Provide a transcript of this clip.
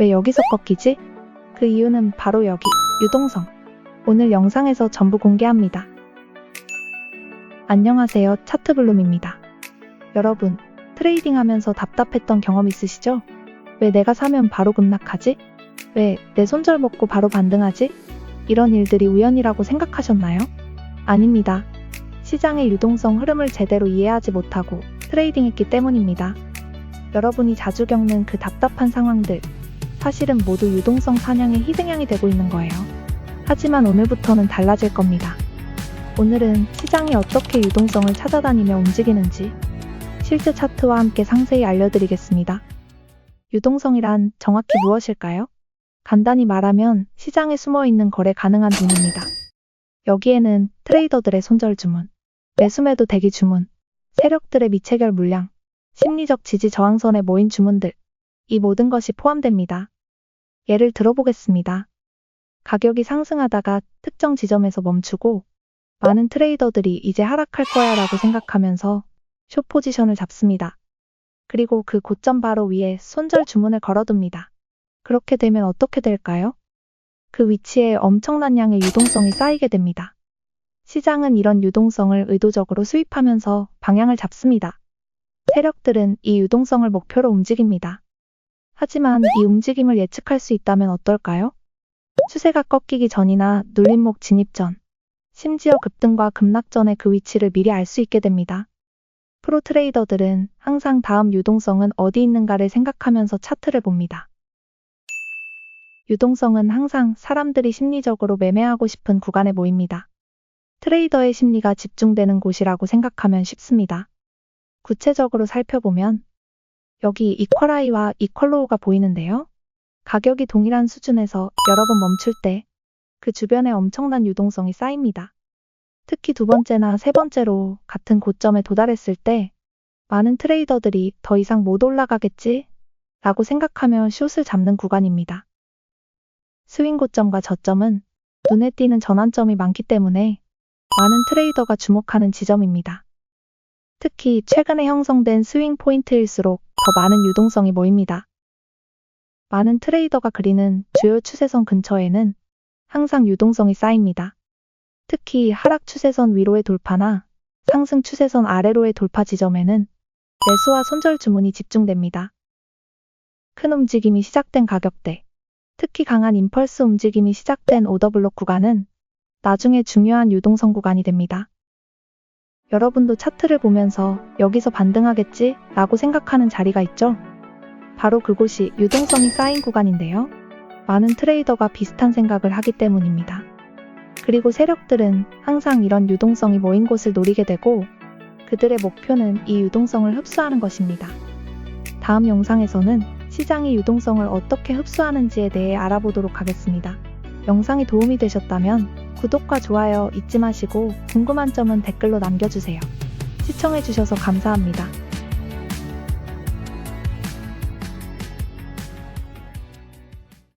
왜 여기서 꺾이지? 그 이유는 바로 여기, 유동성. 오늘 영상에서 전부 공개합니다. 안녕하세요, 차트블룸입니다. 여러분, 트레이딩 하면서 답답했던 경험 있으시죠? 왜 내가 사면 바로 급락하지? 왜 내 손절 먹고 바로 반등하지? 이런 일들이 우연이라고 생각하셨나요? 아닙니다. 시장의 유동성 흐름을 제대로 이해하지 못하고 트레이딩했기 때문입니다. 여러분이 자주 겪는 그 답답한 상황들, 사실은 모두 유동성 사냥의 희생양이 되고 있는 거예요. 하지만 오늘부터는 달라질 겁니다. 오늘은 시장이 어떻게 유동성을 찾아다니며 움직이는지 실제 차트와 함께 상세히 알려드리겠습니다. 유동성이란 정확히 무엇일까요? 간단히 말하면 시장에 숨어 있는 거래 가능한 돈입니다. 여기에는 트레이더들의 손절 주문, 매수매도 대기 주문, 세력들의 미체결 물량, 심리적 지지 저항선에 모인 주문들, 이 모든 것이 포함됩니다. 예를 들어보겠습니다. 가격이 상승하다가 특정 지점에서 멈추고 많은 트레이더들이 이제 하락할 거야 라고 생각하면서 숏 포지션을 잡습니다. 그리고 그 고점 바로 위에 손절 주문을 걸어둡니다. 그렇게 되면 어떻게 될까요? 그 위치에 엄청난 양의 유동성이 쌓이게 됩니다. 시장은 이런 유동성을 의도적으로 수입하면서 방향을 잡습니다. 세력들은 이 유동성을 목표로 움직입니다. 하지만 이 움직임을 예측할 수 있다면 어떨까요? 추세가 꺾이기 전이나 눌림목 진입 전, 심지어 급등과 급락 전에 그 위치를 미리 알 수 있게 됩니다. 프로 트레이더들은 항상 다음 유동성은 어디 있는가를 생각하면서 차트를 봅니다. 유동성은 항상 사람들이 심리적으로 매매하고 싶은 구간에 모입니다. 트레이더의 심리가 집중되는 곳이라고 생각하면 쉽습니다. 구체적으로 살펴보면 여기 이퀄하이와 이퀄로우가 보이는데요. 가격이 동일한 수준에서 여러 번 멈출 때 그 주변에 엄청난 유동성이 쌓입니다. 특히 두 번째나 세 번째로 같은 고점에 도달했을 때 많은 트레이더들이 더 이상 못 올라가겠지? 라고 생각하며 숏을 잡는 구간입니다. 스윙 고점과 저점은 눈에 띄는 전환점이 많기 때문에 많은 트레이더가 주목하는 지점입니다. 특히 최근에 형성된 스윙 포인트일수록 더 많은 유동성이 모입니다. 많은 트레이더가 그리는 주요 추세선 근처에는 항상 유동성이 쌓입니다. 특히 하락 추세선 위로의 돌파나 상승 추세선 아래로의 돌파 지점에는 매수와 손절 주문이 집중됩니다. 큰 움직임이 시작된 가격대, 특히 강한 임펄스 움직임이 시작된 오더블록 구간은 나중에 중요한 유동성 구간이 됩니다. 여러분도 차트를 보면서 여기서 반등하겠지? 라고 생각하는 자리가 있죠? 바로 그곳이 유동성이 쌓인 구간인데요. 많은 트레이더가 비슷한 생각을 하기 때문입니다. 그리고 세력들은 항상 이런 유동성이 모인 곳을 노리게 되고 그들의 목표는 이 유동성을 흡수하는 것입니다. 다음 영상에서는 시장이 유동성을 어떻게 흡수하는지에 대해 알아보도록 하겠습니다. 영상이 도움이 되셨다면 구독과 좋아요 잊지 마시고 궁금한 점은 댓글로 남겨주세요. 시청해주셔서 감사합니다.